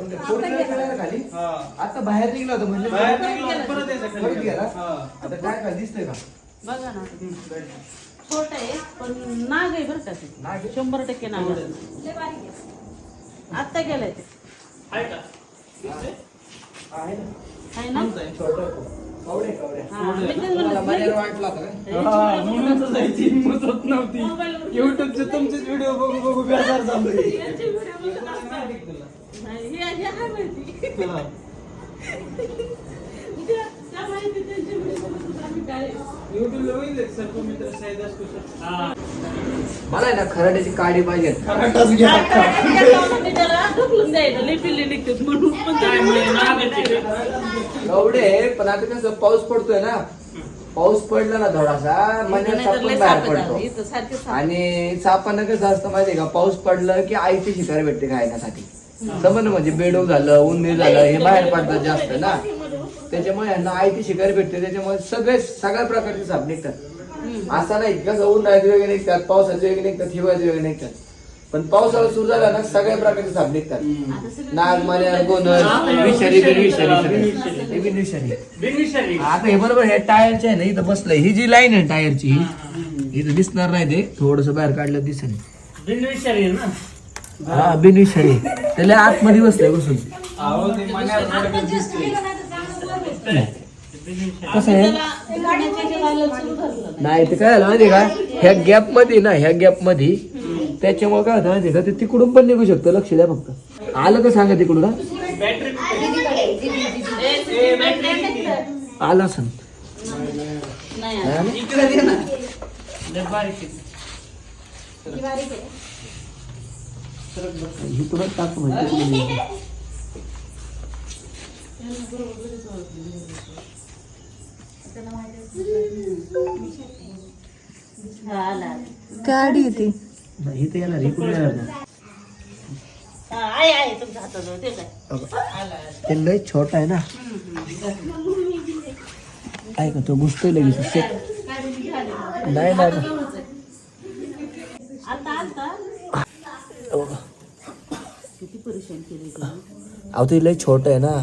ते पोरगं गेलं खाली आता बाहेर निघला होता म्हणजे परत गेला आता काय काय दिसतंय का बघा ना छोट आहे पण नाग आहे बरं का ते नाग आहे? शंभर टक्के नाग आहे. आत्ता गेलाय ते आहे आहे ना? हा, जायची हिंमत होत नव्हती. युट्यूबचे तुमचेच व्हिडिओ बघू बघू बेजार हे- हे काय. युट्यूबला बघितले सर तुम्ही तर सैदास कुशल. मला आहे ना खराड्याची काडी पाहिजे. खराटाच घ्या. ते एवढे पण आता कसं पाऊस पडतोय ना. पाऊस पडला ना थोडासा लई बाहेर. पडतो. इथं सारखे साप. आणि सापानं कसं असतं माहितीये का? पाऊस पडलं की आईची शिकार भेटते खाण्यासाठी समज म्हणजे बेडूक झालं उंदीर झालं हे बाहेर पडतात जास्त ना. त्याच्यामुळे यांना आईची शिकार भेटते. त्याच्यामुळे सगळे सगळ्या प्रकारचे साप निघतात. असं नाही कसं उन्हाळ्यात वेगळे निघतात पावसाचे वेगळे निघतात हिवाळ्याचे वेगळे निघतात पण पावसाळा सुरू झाला ना सगळ्या प्रकारचे साप निघतात. नाग मान्या गोनर विषारी बिनविषारी. सगळे. बिनविषारी. आता हे बरोबर हे टायरचे आहे ना इथं बसलंय. ही जी लाईन आहे टायरची ही. इथं दिसणार नाही ते. थोडस बाहेर काढलं दिसेल. हा बिनविषारी. त्याला आतमध्ये बसलंय बसून. कसं आहे? नाही ते काय झालं माहितीये का? ह्या गॅपमध्ये ना ह्या गॅपमध्ये त्याच्यामुळे काय होतं माहिती का? ते तिकडून पण निघू शकतं लक्ष द्या फक्त. आलं का सांगा तिकडून हा? आलं सांग नाही हा म्हणजे गाडी येते इथं हाताजवळ ते काय? ते लय छोटा आहे ना. ऐका तो घुसतोय लगेच शेत नाही नाही नाही. आता आलता हो का? किती परेशान केले ते. अहो ते लय छोट आहे ना.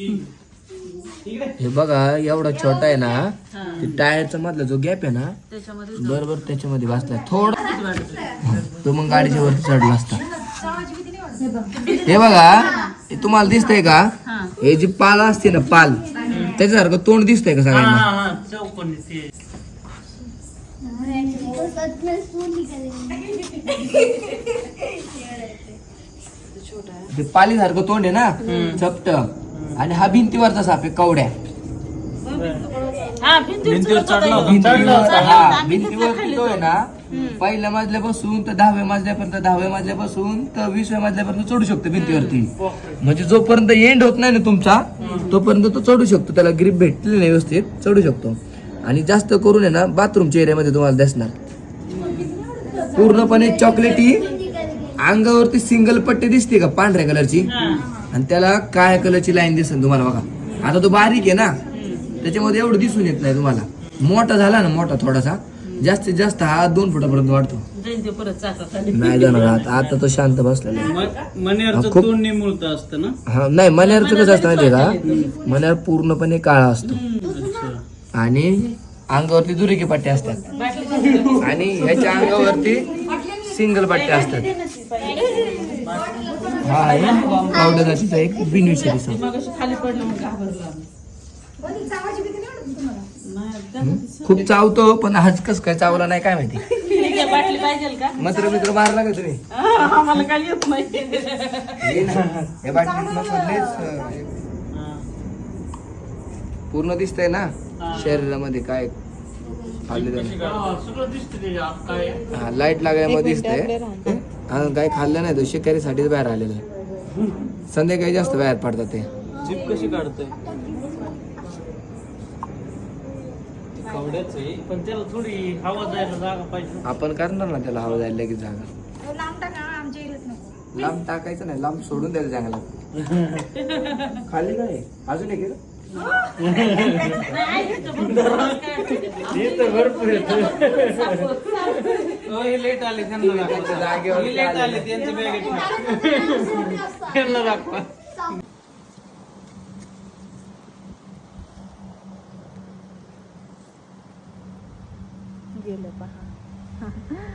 हे बघा एवढा छोटा आहे ना हा. ते टायरचा मधला जो गॅप आहे ना त्याच्यामध्ये बरोबर त्याच्यामध्ये बसलाय थोडा तो मग गाडीच्या वरती चढला असता. हे बघा हे तुम्हाला दिसतंय का? हा. जी पाल असते ना पाल त्याच्यासारखं तोंड दिसतंय का सगळ्यांना? ते पालीसारखं तोंड आहे ना चपट. आणि हा भिंतीवरचा साप आहे कवड्या. हा भिंतीवर भिंतीवर चढला होता. हा होता. आम्ही भिंतीवर तिथल्या खाली तो आहे ना. पहिल्या मजल्यापासून तर दहाव्या मजल्यापर्यंत दहाव्या मजल्यापासून तर वीसव्या मजल्यापर्यंत चढू शकतो भिंतीवरती. म्हणजे जोपर्यंत एंड होत नाही ना तुमचा तोपर्यंत तो चढू शकतो. त्याला ग्रीप भेटली नाही व्यवस्थित चढू शकतो. आणि जास्त करून आहे ना बाथरूमच्या एरियामध्ये तुम्हाला दिसणार. पूर्णपणे चॉकलेटी अंगावरती सिंगल पट्टी दिसते का पांढऱ्या कलरची आणि त्याला काळ्या कलरची लाईन दिसेल तुम्हाला बघा. आता तो बारीक आहे ना. त्याच्यामध्ये एवढं दिसून येत नाही तुम्हाला. मोठा झाला ना मोठा थोडासा. जास्तीत जास्त हा दोन फुटापर्यंत वाढतो. नाही जाणार आता. आता तो शांत बसलेला आहे. खूप- तोंड निमुळत असतं ना? हा नाही मण्यावरचं कसं असतं माहितीये का? मण्यावर पूर्णपणे काळा असतो. आणि अंगावरती दुरेकी पट्ट्या असतात. आणि ह्याच्या अंगावरती सिंगल पट्ट्या असतात. हा आहे पावडर जातीचा एक. मग अशी खाली खूप चावतो पण आज कस काय चावला नाही काय माहिती? बाटली मत्र मित्र मारला का तुम्ही. हा, आम्हाला काही येत नाही. ना, बाटलीत मधलेच, अं, पूर्ण दिसतंय ना शरीरामध्ये काय खाल्लेलं हा लाइट लागल्यामुळे दिसतंय. हा काय खाल्लं नाही तो शिकारीसाठीच बाहेर आलेलं आहे. संध्याकाळी जास्त बाहेर पडतात ते जीप कशी काढतोय कवड्याच आहे पण त्याला थोडी हवा जायला जागा पाहिजे आपण करणार ना त्याला हवा जायला लगेच जागा लांब टाकायचं नाही लांब सोडून द्यायचं जंगलात खाली काय अजून एक आहे का? नाही, इथं बघ, काय इथं भरपूर हो हे लेट आले त्यांना दाखवा जागेवर. हे लेट आले. त्यांच्या बॅगेत त्यांना दाखवा. गेलं पहा.